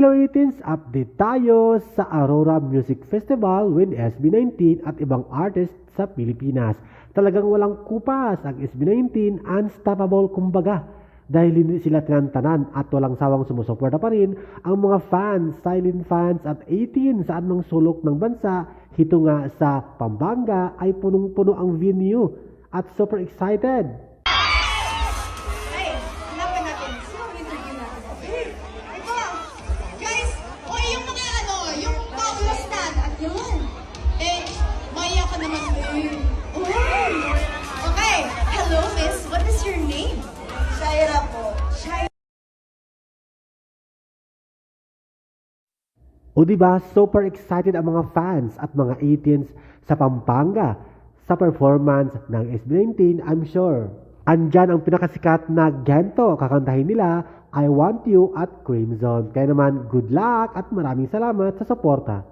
Hello 18s! Update tayo sa Aurora Music Festival with SB19 at ibang artist sa Pilipinas. Talagang walang kupas ang SB19, unstoppable kumbaga. Dahil hindi sila tinantanan at walang sawang sumusuporta pa rin ang mga fans, silent fans at 18 saan mang sulok ng bansa, hito nga sa Pampanga ay punong-puno ang venue at super excited O di ba super excited ang mga fans at mga 18s sa Pampanga sa performance ng SB19, I'm sure. Andyan ang pinakasikat na gento, kakantahin nila I Want You at Crimson. Kaya naman, good luck at maraming salamat sa suporta.